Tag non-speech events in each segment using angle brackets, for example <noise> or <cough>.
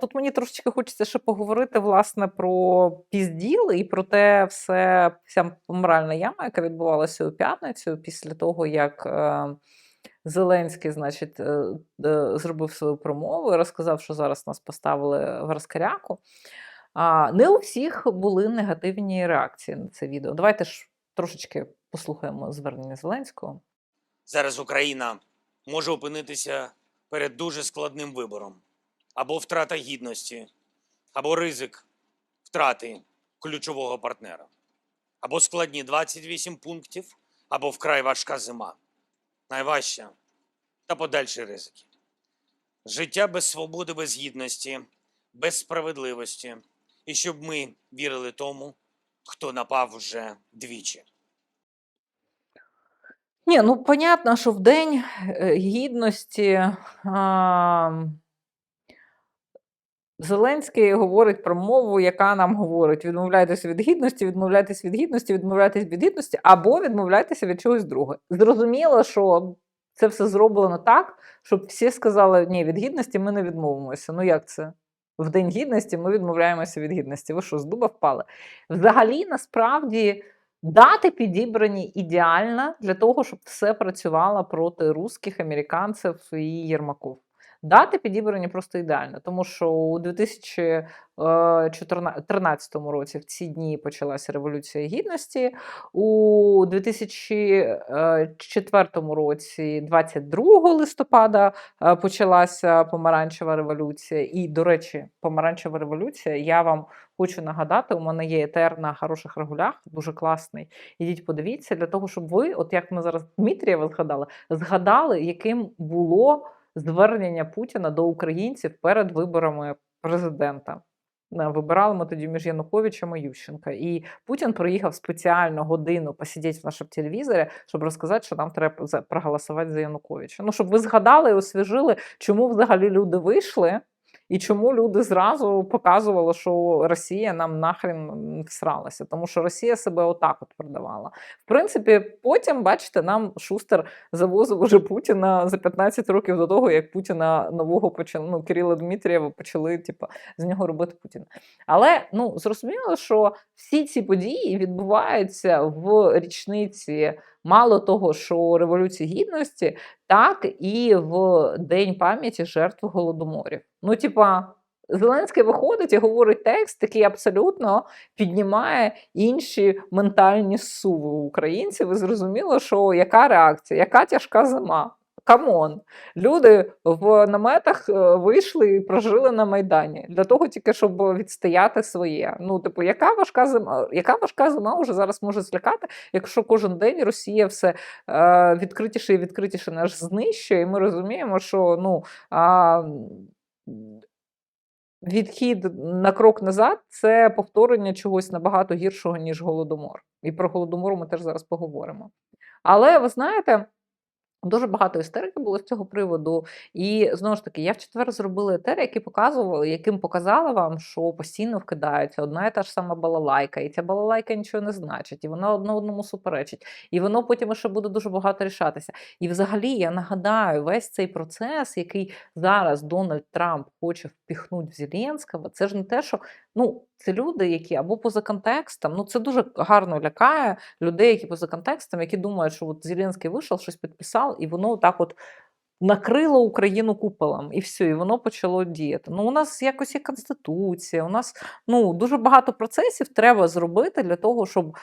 Тут мені трошечки хочеться ще поговорити власне про пізділ і про те все, вся моральна яма, яка відбувалася у п'ятницю після того, як е, Зеленський, значить, е, е, зробив свою промову і розказав, що зараз нас поставили в розкаряку. А, не у всіх були негативні реакції на це відео. Давайте ж трошечки послухаємо звернення Зеленського. Зараз Україна може опинитися перед дуже складним вибором: або втрата гідності, або ризик втрати ключового партнера, або складні 28 пунктів, або вкрай важка зима. Найважча та подальші ризики. Життя без свободи, без гідності, без справедливості, і щоб ми вірили тому, хто напав вже двічі. Ні, ну понятно, що в День е, гідності а, Зеленський говорить про мову, яка нам говорить: відмовляйтеся від гідності, відмовляйтесь від гідності, відмовляйтесь від гідності, або відмовляйтеся від чогось другого. Зрозуміло, що це все зроблено так, щоб всі сказали, ні, від гідності ми не відмовимося. Ну як це? В День гідності ми відмовляємося від гідності. Ви що, з дуба впали? Взагалі, насправді. Дати підібрані ідеально для того, щоб все працювало проти русських, американців і Єрмаков. Дати підібрані просто ідеально, тому що у 2013 році в ці дні почалася Революція Гідності, у 2004 році, 22 листопада, е, почалася помаранчева революція. І, до речі, помаранчева революція, я вам хочу нагадати, у мене є етер на хороших регулях, дуже класний. Ідіть, подивіться, для того, щоб ви, от як ми зараз Дмитрієва згадали, згадали, яким було звернення Путіна до українців перед виборами президента. Е, Вибирали ми тоді між Януковичем і Ющенка. І Путін приїхав спеціально годину посидіти в нашому телевізорі, щоб розказати, що нам треба проголосувати за Януковича. Ну, щоб ви згадали і освіжили, чому взагалі люди вийшли, і чому люди зразу показували, що Росія нам нахрен всралася, тому що Росія себе отак от продавала. В принципі, потім, бачите, нам Шустер завозив уже Путіна за 15 років до того, як Путіна нового почали, ну, Кирила Дмитрієва почали типу, з нього робити Путіна. Але ну, зрозуміло, що всі ці події відбуваються в річниці. Мало того, що Революції Гідності, так і в День пам'яті жертв голодоморів. Ну, типа, Зеленський виходить і говорить текст, який абсолютно піднімає інші ментальні суви українців. І зрозуміло, що яка реакція, яка тяжка зима. Камон, люди в наметах е, вийшли і прожили на майдані для того, тільки щоб відстояти своє. Ну, типу, яка важка зима, яка важка зима вже зараз може злякати, якщо кожен день Росія все е, відкритіше і відкритіше нас знищує, і ми розуміємо, що ну. А, Відхід на крок назад це повторення чогось набагато гіршого, ніж голодомор. І про голодомор ми теж зараз поговоримо. Але ви знаєте, Дуже багато істерики було з цього приводу. І знову ж таки, я в четвер зробила етери, які показували, яким показала вам, що постійно вкидається одна і та ж сама балалайка, і ця балалайка нічого не значить, і вона одне одному суперечить, і воно потім ще буде дуже багато рішатися. І взагалі я нагадаю, весь цей процес, який зараз Дональд Трамп хоче впіхнути в Зеленського, це ж не те, що ну це люди, які або поза контекстом, ну це дуже гарно лякає людей, які поза контекстом, які думають, що от Зеленський вийшов, щось підписав, і воно так от. Накрило Україну куполом, і все, і воно почало діяти. Ну, у нас якось є конституція, у нас ну, дуже багато процесів треба зробити для того, щоб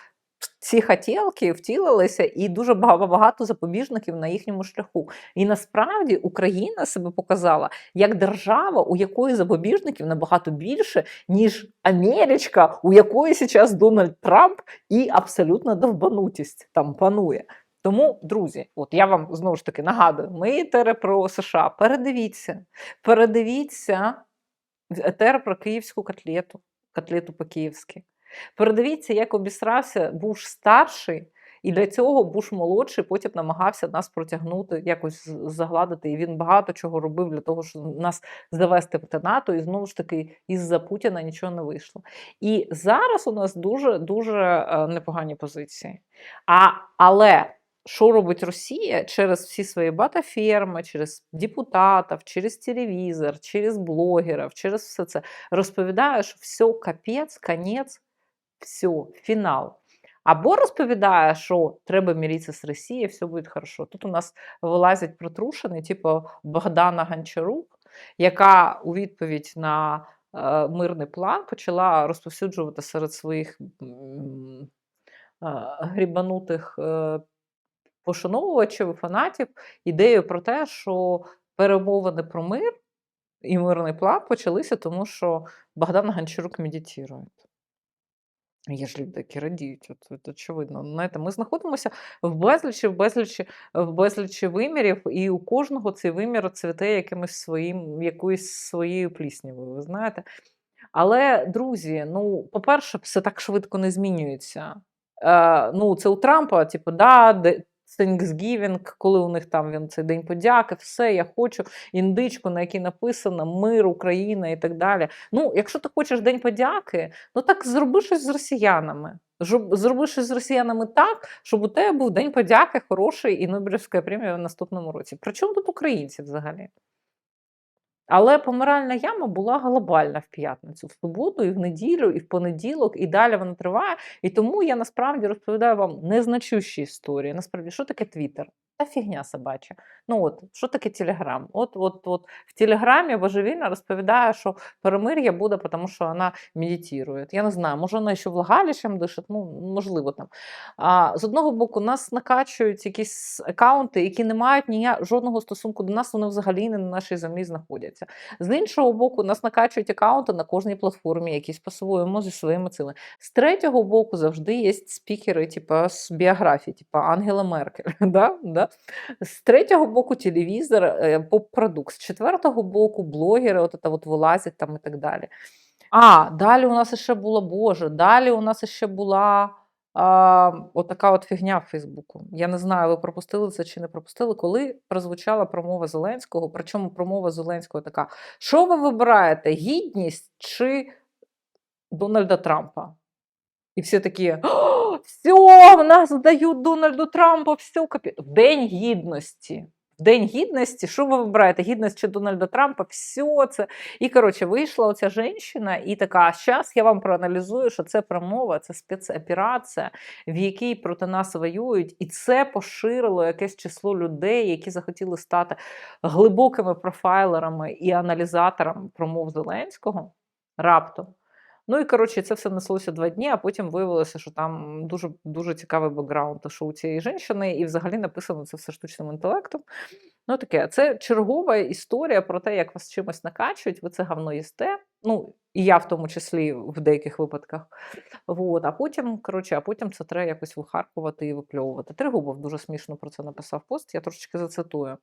ці хотілки втілилися, і дуже багато запобіжників на їхньому шляху. І насправді Україна себе показала як держава, у якої запобіжників набагато більше, ніж Америчка, у якої зараз Дональд Трамп і абсолютна довбанутість там панує. Тому, друзі, от я вам знову ж таки нагадую, ми етери про США. Передивіться, передивіться етер про київську котлету, котлету по-київськи. Передивіться, як обісрався Буш старший, і для цього Буш молодший потім намагався нас протягнути, якось загладити. І він багато чого робив для того, щоб нас завести проти НАТО. І знову ж таки, із-за Путіна нічого не вийшло. І зараз у нас дуже дуже е, непогані позиції. А, але що робить Росія через всі свої батаферми, через депутатів, через телевізор, через блогерів, через все це розповідає, що все, капець, конець, все, фінал. Або розповідає, що треба миритися з Росією, все буде хорошо. Тут у нас вилазять протрушені, типу Богдана Гончарук, яка у відповідь на е, мирний план почала розповсюджувати серед своїх е, грібанутих е, пошановувачів і фанатів ідею про те, що перемовини про мир і мирний план почалися, тому що Богдан Гончарук медитує. Є ж люди, які радіють, от, от, очевидно. Знаєте, ми знаходимося в безлічі, в безлічі, в безлічі вимірів, і у кожного цей вимір цвіте якимось своїм, якоюсь своєю пліснявою, ви знаєте. Але, друзі, ну, по-перше, все так швидко не змінюється. Е, ну, це у Трампа, типу, да, Thanksgiving, коли у них там він цей день подяки, все, я хочу індичку, на якій написано мир, Україна і так далі. Ну, якщо ти хочеш День подяки, ну так зроби щось з росіянами. Зроби щось з росіянами так, щоб у тебе був День подяки хороший і Нобелівська премія в наступному році. Причому тут українці взагалі? Але помиральна яма була глобальна в п'ятницю, в суботу, і в неділю, і в понеділок, і далі вона триває. І тому я насправді розповідаю вам незначущі історії. Насправді, що таке Твіттер? Та фігня собача. Ну от, що таке Телеграм? От, от, от в Телеграмі божевільно розповідає, що перемир'я буде, тому що вона медитує. Я не знаю, може вона ще влагалищем дишить, ну можливо там. А, з одного боку, нас накачують якісь акаунти, які не мають нія, жодного стосунку до нас, вони взагалі не на нашій землі знаходяться. З іншого боку, нас накачують акаунти на кожній платформі, якісь по-своєму зі своїми цілими. З третього боку, завжди є спікери, типу, з біографії, типу Ангела Меркель. <laughs> Да? Да? З третього боку, телевізор, е, поп-продукт. З четвертого боку, блогери, от це от вилазять там і так далі. А, далі у нас ще була Боже, далі у нас ще була а, отака от фігня в Фейсбуку. Я не знаю, ви пропустили це чи не пропустили, коли прозвучала промова Зеленського. Причому промова Зеленського така: що ви вибираєте, гідність чи Дональда Трампа? І всі такі: все, в нас дають Дональду Трампу, все капі. В День гідності. В День гідності, що ви вибираєте? Гідність чи Дональда Трампа? Все це. І коротше, вийшла оця жінка і така: а зараз я вам проаналізую, що це промова, це спецоперація, в якій проти нас воюють, і це поширило якесь число людей, які захотіли стати глибокими профайлерами і аналізаторами промов Зеленського раптом. Ну і коротше, це все неслося два дні, а потім виявилося, що там дуже дуже цікавий бекграунд що у цієї жінки, і взагалі написано це все штучним інтелектом. Ну таке, це чергова історія про те, як вас чимось накачують, ви це говно їсте. Ну, і я в тому числі в деяких випадках. Вот. А потім, коротше, а потім це треба якось вихаркувати і випльовувати. Тригубов дуже смішно про це написав пост, я трошечки зацитую.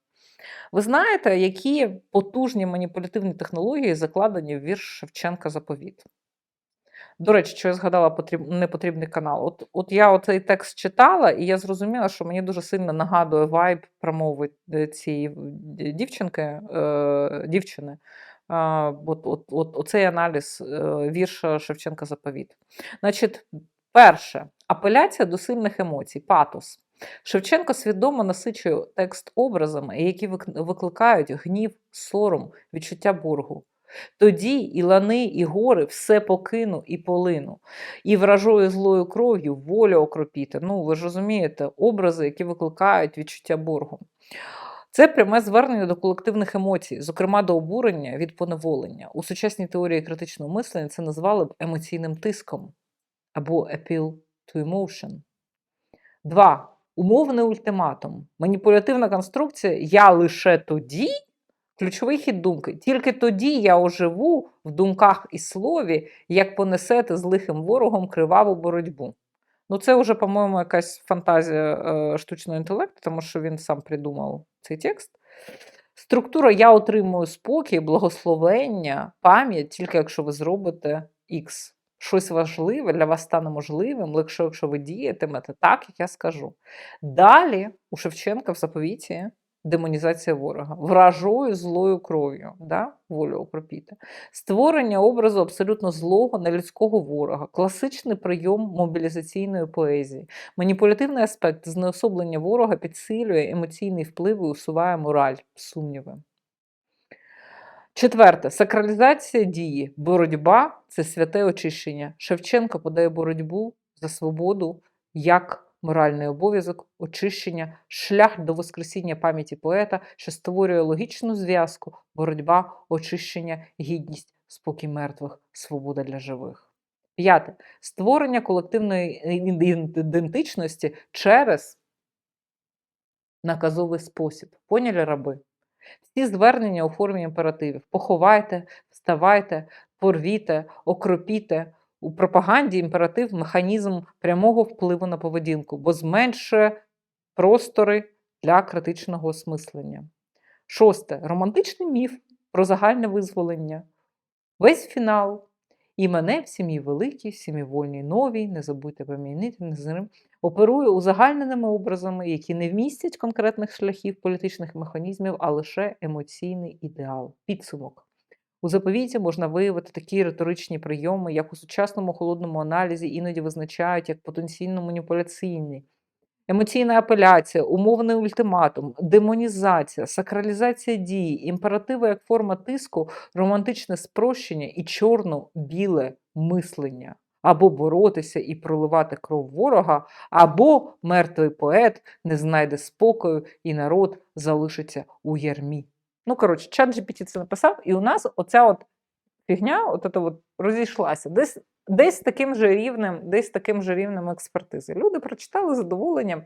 Ви знаєте, які потужні маніпулятивні технології закладені в вірш Шевченка заповіт? До речі, що я згадала потріб... непотрібний канал. От от я оцей текст читала, і я зрозуміла, що мені дуже сильно нагадує вайб промови е, цієї дівчинки, е, дівчини. Е, от, от, от, Оцей аналіз е, вірша Шевченка Заповіт. Значить, перше, апеляція до сильних емоцій, патос. Шевченко свідомо насичує текст образами, які викликають гнів, сором, відчуття боргу. Тоді і лани, і гори все покину і полину, і вражою злою кров'ю волю окропіти. Ну, ви ж розумієте, образи, які викликають відчуття боргу. Це пряме звернення до колективних емоцій, зокрема до обурення від поневолення. У сучасній теорії критичного мислення це назвали б емоційним тиском або appeal to emotion. Два. Умовний ультиматум. Маніпулятивна конструкція я лише тоді. Ключовий хід думки. Тільки тоді я оживу в думках і слові, як понесете з лихим ворогом криваву боротьбу. Ну, це вже, по-моєму, якась фантазія е, штучного інтелекту, тому що він сам придумав цей текст. Структура я отримую спокій, благословення, пам'ять, тільки якщо ви зробите X. Щось важливе для вас стане можливим, лише якщо ви діятимете так, як я скажу. Далі у Шевченка в заповіті демонізація ворога, вражою злою кров'ю, да? волю окропіти, створення образу абсолютно злого нелюдського ворога, класичний прийом мобілізаційної поезії, маніпулятивний аспект знеособлення ворога підсилює емоційний вплив і усуває мораль, сумніви. Четверте сакралізація дії. Боротьба це святе очищення. Шевченко подає боротьбу за свободу як моральний обов'язок, очищення, шлях до воскресіння пам'яті поета, що створює логічну зв'язку, боротьба, очищення, гідність, спокій мертвих, свобода для живих. П'яте створення колективної ідентичності через наказовий спосіб. Поняли раби? Всі звернення у формі імперативів: поховайте, вставайте, порвіте, окропіте. У пропаганді імператив механізм прямого впливу на поведінку, бо зменшує простори для критичного осмислення. Шосте романтичний міф про загальне визволення. Весь фінал. І мене в сім'ї великій, в сім'ї вольній новій, не забудьте помінити, не зрим, оперує узагальненими образами, які не вмістять конкретних шляхів політичних механізмів, а лише емоційний ідеал, підсумок. У заповіті можна виявити такі риторичні прийоми, як у сучасному холодному аналізі іноді визначають як потенційно маніпуляційні. Емоційна апеляція, умовний ультиматум, демонізація, сакралізація дії, імперативи як форма тиску, романтичне спрощення і чорно-біле мислення. Або боротися і проливати кров ворога, або мертвий поет не знайде спокою, і народ залишиться у ярмі. Ну, коротше, чат GPT це написав, і у нас оця от фігня от ета от розійшлася. Десь, десь таким же рівнем, десь таким же рівнем експертизи. Люди прочитали задоволенням,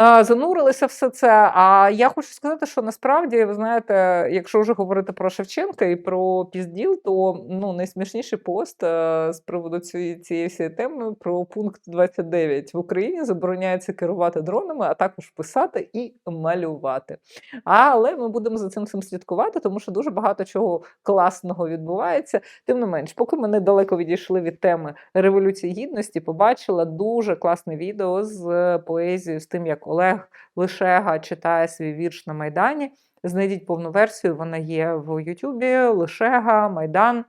занурилися все це. А я хочу сказати, що насправді, ви знаєте, якщо вже говорити про Шевченка і про пізділ, то ну, найсмішніший пост е, з приводу цієї, цієї всієї теми про пункт 29. В Україні забороняється керувати дронами, а також писати і малювати. Але ми будемо за цим всім слідкувати, тому що дуже багато чого класного відбувається. Тим не менш, поки ми недалеко відійшли від теми Революції Гідності, побачила дуже класне відео з е, поезією, з тим, як Олег Лишега читає свій вірш на Майдані. Знайдіть повну версію, вона є в Ютубі, Лишега, Майдан.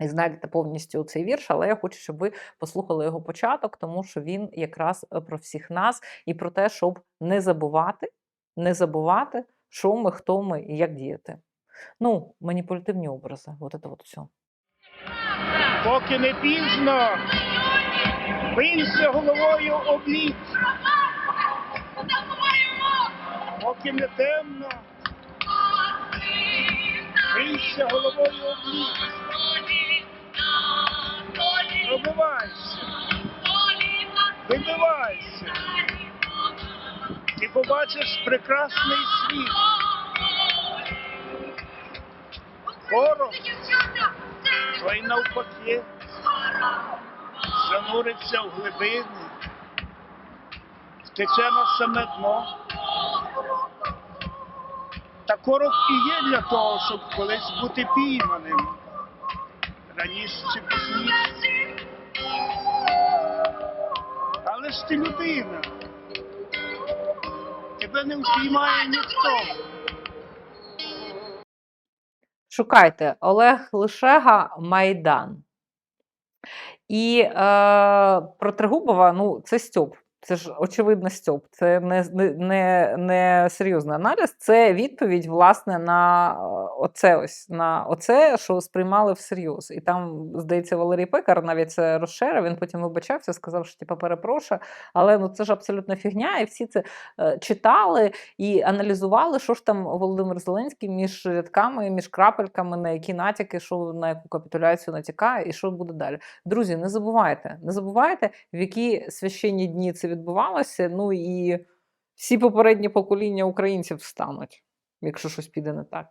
І знайдете повністю цей вірш, але я хочу, щоб ви послухали його початок, тому що він якраз е, про всіх нас і про те, щоб не забувати, не забувати, що ми, хто ми і як діяти. Ну, маніпулятивні образи, от це от все. Поки не пізно, бийся головою об лід. Поки не темно, бийся головою об лід. Пробивайся, вибивайся. Ти побачиш прекрасний світ. Ворог, той навпаки, зануриться в глибини, втече на саме дно. Та короб і є для того, щоб колись бути пійманим. Раніше чи пізніше. Але ж ти людина. Тебе не впіймає ніхто. Шукайте Олег Лишега Майдан. І е, про Трегубова, ну, це Стьоп. Це ж очевидно Стьоп. Це не, не, не, серйозний аналіз, це відповідь, власне, на е, оце ось на оце, що сприймали всерйоз. І там, здається, Валерій Пекар навіть це розширив. Він потім вибачався, сказав, що типу, перепрошую, але ну це ж абсолютно фігня, і всі це е, читали і аналізували, що ж там Володимир Зеленський між рядками, між крапельками, на які натяки, що на яку капітуляцію натякає, і що буде далі. Друзі, не забувайте, не забувайте, в які священні дні це відбувалося. Ну і всі попередні покоління українців встануть, якщо щось піде не так.